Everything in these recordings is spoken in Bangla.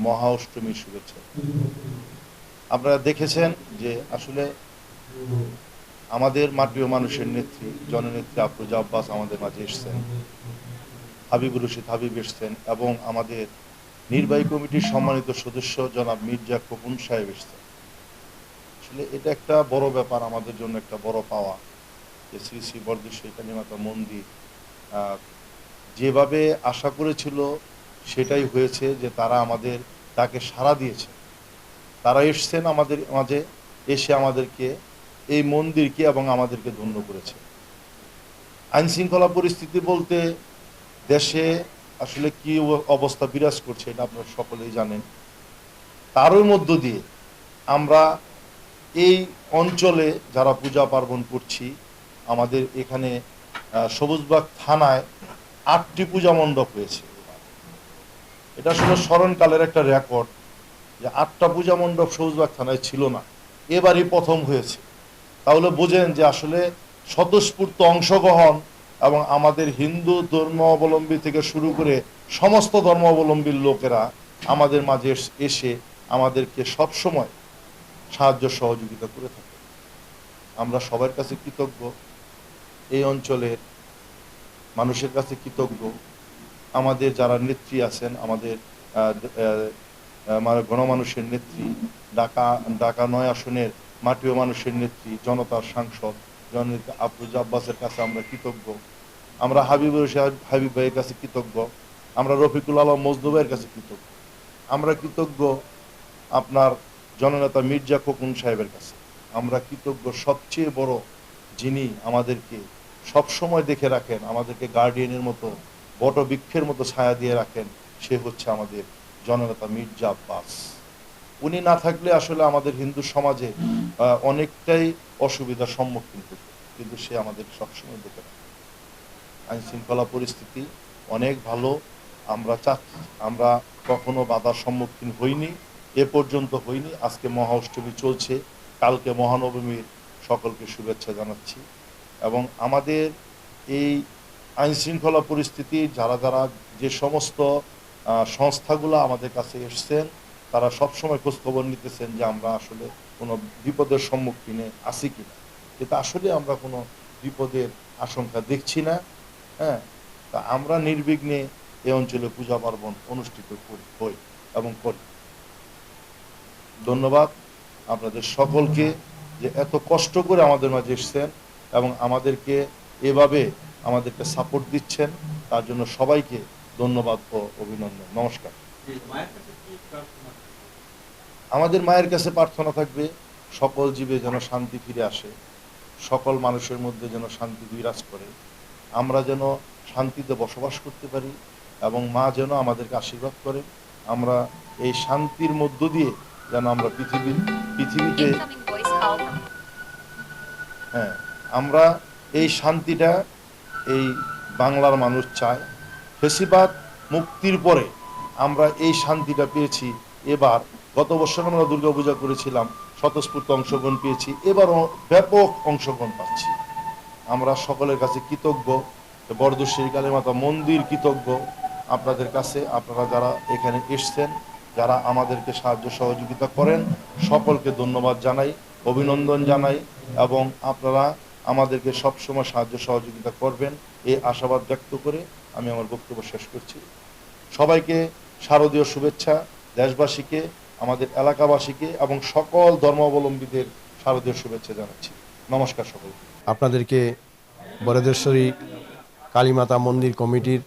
মহা অষ্টমীর শুভেচ্ছা। আপনারা দেখেছেন যে আসলে আমাদের মাটিও মানুষের নেত্রী জননেত্রী আফরোজা আব্বাস আমাদের মাঝে এসছেন। হাবিবুর রশিদ হাবিব এসছেন এবং আমাদের নির্বাহী কমিটির সম্মানিত সদস্য জনাব মির্জা খোকুন সাহেব এসছেন। আসলে এটা একটা বড় ব্যাপার আমাদের জন্য একটা বড় পাওয়া যে শ্রী শ্রী বরদেশ্বরী কালীমাতা মন্দির আহ, যেভাবে আশা করেছিল সেটাই হয়েছে যে তারা আমাদের, তাকে সাড়া দিয়েছে। তারা এসছেন আমাদের মাঝে, এসে আমাদেরকে এই মন্দিরকে এবং আমাদেরকে ধন্য করেছে। আইন শৃঙ্খলা পরিস্থিতি বলতে দেশে আসলে কি অবস্থা বিরাজ করছে এটা আপনারা সকলেই জানেন। তারই মধ্য দিয়ে আমরা এই অঞ্চলে যারা পূজা পার্বণ করছি, আমাদের এখানে সবুজবাগ থানায় আটটি পূজা মণ্ডপ হয়েছে। এটা আসলে স্মরণকালের একটা রেকর্ড যে আটটা পূজা মণ্ডপ সবুজবাগ থানায় ছিল না। এবারই প্রথম হয়েছে। তাহলে বোঝেন যে আসলে স্বতঃস্ফূর্ত অংশগ্রহণ এবং আমাদের হিন্দু ধর্মাবলম্বী থেকে শুরু করে সমস্ত ধর্মাবলম্বীর লোকেরা আমাদের মাঝে এসে আমাদেরকে সবসময় সাহায্য সহযোগিতা করে থাকে। আমরা সবার কাছে কৃতজ্ঞ। এই অঞ্চলের মানুষের কাছে কৃতজ্ঞ। আমাদের যারা নেত্রী আছেন, আমাদের গণমানুষের নেত্রী, ঢাকা ঢাকা নয় আসনের মাটিও মানুষের নেত্রী, জনতার সাংসদ, জননেত্রী আফরুজ আব্বাসের কাছে আমরা কৃতজ্ঞ। আমরা রশিদ হাবিব ভাইয়ের কাছে কৃতজ্ঞ। আমরা রফিকুল আলম মজদু ভাইয়ের কাছে কৃতজ্ঞ। আমরা কৃতজ্ঞ আপনার জননেতা মির্জা খোকুন সাহেবের কাছে। আমরা কৃতজ্ঞ সবচেয়ে বড় যিনি আমাদেরকে সবসময় দেখে রাখেন, আমাদেরকে গার্ডিয়ানের মতো বটবৃক্ষের মতো ছায়া দিয়ে রাখেন, সে হচ্ছে আমাদের জননেতা মির্জা আব্বাস। উনি না থাকলে আসলে আমাদের হিন্দু সমাজে অনেকটাই অসুবিধার সম্মুখীন হতো, কিন্তু সে আমাদের সবসময় দেখে আইন শৃঙ্খলা পরিস্থিতি অনেক ভালো, আমরা চাচ্ছি, আমরা কখনো বাধার সম্মুখীন হইনি, এ পর্যন্ত হইনি, আজকে মহা অষ্টমী চলছে, কালকে মহানবমীর সকলকে শুভেচ্ছা জানাচ্ছি। এবং আমাদের এই আইন শৃঙ্খলা পরিস্থিতি, যারা যারা যে সমস্ত সংস্থাগুলো আমাদের কাছে এসছেন, তারা সবসময় খোঁজখবর নিতেছেন যে আমরা আসলে কোনো বিপদের সম্মুখীনে আছি কিনা। কিন্তু আসলে আমরা কোনো বিপদের আশঙ্কা দেখছি না হ্যাঁ? তা আমরা নির্বিঘ্নে এই অঞ্চলে পূজা পার্বণ অনুষ্ঠিত করি হই এবং করি। ধন্যবাদ আপনাদের সকলকে যে এত কষ্ট করে আমাদের মাঝে এসছেন এবং আমাদেরকে এভাবে আমাদেরকে সাপোর্ট দিচ্ছেন। তার জন্য সবাইকে ধন্যবাদ ও অভিনন্দন। নমস্কার। আমাদের মায়ের কাছে প্রার্থনা থাকবে সকল জীবে যেন শান্তি ফিরে আসে সকল মানুষের মধ্যে যেন শান্তি বিরাজ করে। আমরা যেন শান্তিতে বসবাস করতে পারি এবং মা যেন আমাদেরকে আশীর্বাদ করে আমরা এই শান্তির মধ্য দিয়ে যেন আমরা পৃথিবীর পৃথিবীতে হ্যাঁ আমরা এই শান্তিটা এই বাংলার মানুষ চায়। ফেসিবাদ মুক্তির পরে আমরা এই শান্তিটা পেয়েছি। এবার গত বছর আমরা দুর্গাপূজা করেছিলাম, স্বতঃস্ফূর্ত অংশগ্রহণ পেয়েছি, এবারও ব্যাপক অংশগ্রহণ পাচ্ছি। আমরা সকলের কাছে কৃতজ্ঞ বরদশ্বরী কালী মাতা মন্দির কৃতজ্ঞ। আপনাদের কাছে আপনারা যারা এখানে এসছেন, যারা আমাদেরকে সাহায্য সহযোগিতা করেন, সকলকে ধন্যবাদ জানাই, অভিনন্দন জানাই, এবং আপনারা আমাদেরকে সবসময় সাহায্য সহযোগিতা করবেন। এই আশাবাদ ব্যক্ত করে আমি আমার বক্তব্য শেষ করছি। সবাইকে শারদীয় শুভেচ্ছা, দেশবাসীকে, আমাদের এলাকাবাসীকে এবং সকল ধর্মাবলম্বীদের শারদীয় শুভেচ্ছা জানাচ্ছি। নমস্কার সকল আপনাদেরকে বরেদেশ্বরী কালীমাতা মন্দির কমিটির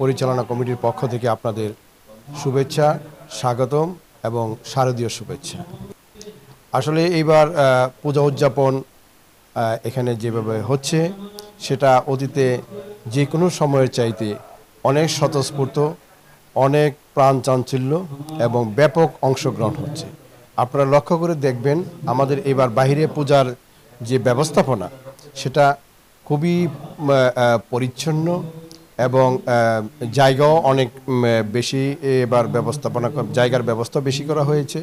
পরিচালনা কমিটির পক্ষ থেকে আপনাদের শুভেচ্ছা, স্বাগতম এবং শারদীয় শুভেচ্ছা। আসলে এইবার পূজা উদযাপন এখানে যেভাবে হচ্ছে, সেটা অতীতে যে কোনো সময়ের চাইতে অনেক স্বতঃস্ফূর্ত, অনেক প্রাণ চাঞ্চল্য এবং ব্যাপক অংশগ্রহণ হচ্ছে। আপনারা লক্ষ্য করে দেখবেন, আমাদের এবার বাইরে পূজার যে ব্যবস্থাপনা, সেটা খুবই পরিচ্ছন্ন এবং জায়গাও অনেক বেশি এবার ব্যবস্থাপনা, জায়গার ব্যবস্থা বেশি করা হয়েছে।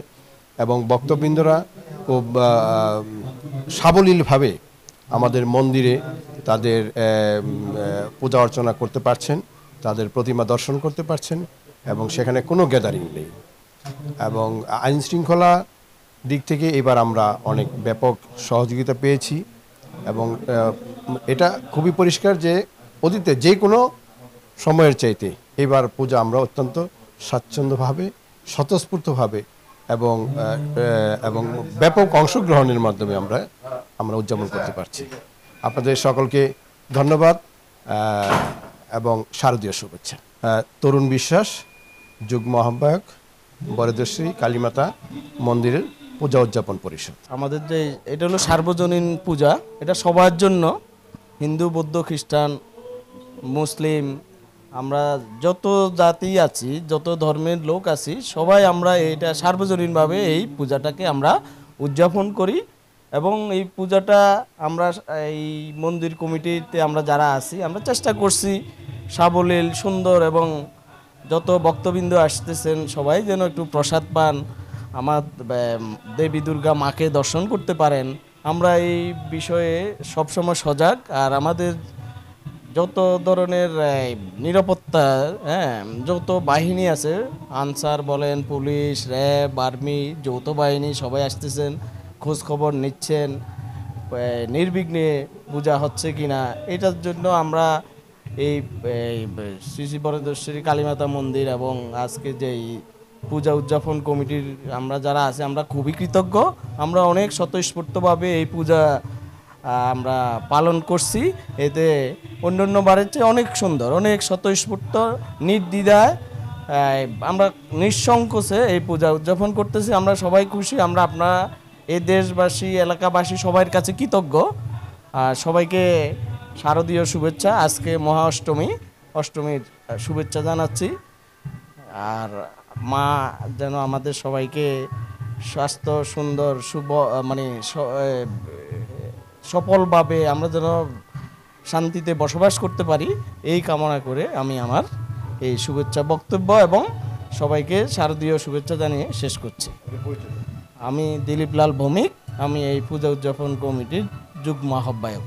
এবং বক্তবৃন্দরা খুব সাবলীলভাবে আমাদের মন্দিরে তাদের পূজা অর্চনা করতে পারছেন, তাদের প্রতিমা দর্শন করতে পারছেন এবং সেখানে কোনো গ্যাদারিং নেই। এবং আইন শৃঙ্খলা দিক থেকে এবার আমরা অনেক ব্যাপক সহযোগিতা পেয়েছি এবং এটা খুবই পরিষ্কার যে অতীতে যে কোনো সময়ের চাইতে এবার পূজা আমরা অত্যন্ত স্বাচ্ছন্দ্যভাবে, স্বতঃস্ফূর্তভাবে এবং এবং ব্যাপক অংশগ্রহণের মাধ্যমে আমরা আমরা উদযাপন করতে পারছি। আপনাদের সকলকে ধন্যবাদ এবং শারদীয় শুভেচ্ছা। তরুণ বিশ্বাস, যুগ্ম আহ্বায়ক বরদেশ্রী কালীমাতা মন্দিরের পূজা উদযাপন পরিষদ। আমাদের যে, এটা হলো সার্বজনীন পূজা, এটা সবার জন্য। হিন্দু, বৌদ্ধ, খ্রিস্টান, মুসলিম আমরা যত জাতি আছি, যত ধর্মের লোক আছি, সবাই আমরা এটা সার্বজনীনভাবে এই পূজাটাকে আমরা উদযাপন করি এবং এই পূজাটা আমরা এই মন্দির কমিটিতে আমরা যারা আছি, আমরা চেষ্টা করছি সাবলীল, সুন্দর এবং যত ভক্তবৃন্দ আসতেছেন, সবাই যেন একটু প্রসাদ পান, আমার দেবী দুর্গা মাকে দর্শন করতে পারেন। আমরা এই বিষয়ে সবসময় সজাগ, আর আমাদের যত ধরনের নিরাপত্তা হ্যাঁ যত বাহিনী আছে। আনসার বলেন, পুলিশ, র্যাব, আর্মি, যৌথ বাহিনী, সবাই আসতেছেন খবর নিচ্ছেন। নির্বিঘ্নে পূজা হচ্ছে কি না এটার জন্য আমরা এই শ্রী বরদেশ্বরী কালীমাতা মন্দির এবং আজকে যেই পূজা উদযাপন কমিটির আমরা যারা আছে, আমরা খুবই কৃতজ্ঞ। আমরা অনেক স্বতঃস্ফূর্তভাবে এই পূজা আমরা পালন করছি। এতে অন্য অন্য বারের চেয়ে অনেক সুন্দর অনেক স্বতঃস্ফূর্ত নির্দ্বিধায় আমরা নিঃসংকোচে এই পূজা উদযাপন করতেছি। আমরা সবাই খুশি আমরা আপনারা এই দেশবাসী এলাকাবাসী সবার কাছে কৃতজ্ঞ। আর সবাইকে শারদীয় শুভেচ্ছা। আজকে মহা অষ্টমী অষ্টমীর শুভেচ্ছা জানাচ্ছি। আর মা যেন আমাদের সবাইকে স্বাস্থ্য সুন্দর শুভ মানে এ, সফলভাবে আমরা যেন শান্তিতে বসবাস করতে পারি, এই কামনা করে আমি আমার এই শুভেচ্ছা বক্তব্য এবং সবাইকে শারদীয় শুভেচ্ছা জানিয়ে শেষ করছি। আমি দিলীপ লাল ভৌমিক, আমি এই পূজা উদযাপন কমিটির যুগ্ম আহ্বায়ক।